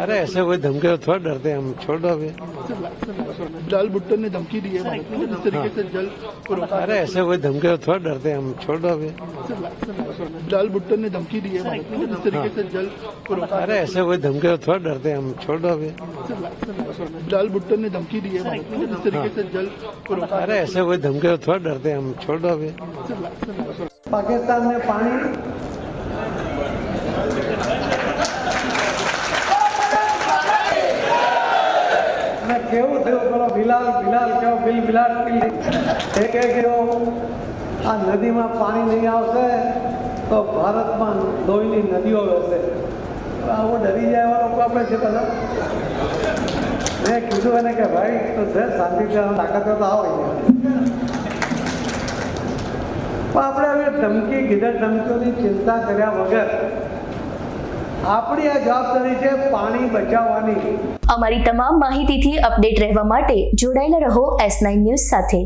अरे ऐसे कोई धमकी तो थोड़ा डरते हैं हम छोड़ दो अभी। लाल भुट्टन ने धमकी दी है हाँ। अरे ऐसे कोई धमकी तो थोड़ा डरते हैं हम छोड़ दो अभी। लाल भुट्टन ने धमकी दी है अरे ऐसे कोई धमकी तो थोड़ा डरते हैं हम छोड़ दो अभी। लाल भुट्टन ने धमकी दी है अरे ऐसे कोई धमकी थोड़ा डरते हैं हम छोड़ दो अभी। पाकिस्तान में पानी અને કેવું થયું? પેલો બિલાલ બિલાલ, કેવો બિલ, બિલાલ, બિલ? એ કહે આ નદીમાં પાણી નહીં આવશે તો ભારતમાં લોહીની નદીઓ વહેશે. આવો ડરી જાય એવા લોકો આપણે છે બધા. મેં કીધું એને કે, ભાઈ, તો છે શાંતિથી તાકાત તો આવો. પણ આપણે હવે ધમકી કીધા ધમકીઓની ચિંતા કર્યા વગર આપણી આ જવાબદારી છે પાણી બચાવવાની. અમારી તમામ માહિતીથી અપડેટ રહેવા માટે જોડાયેલા રહો એસ નાઇન ન્યૂઝ સાથે.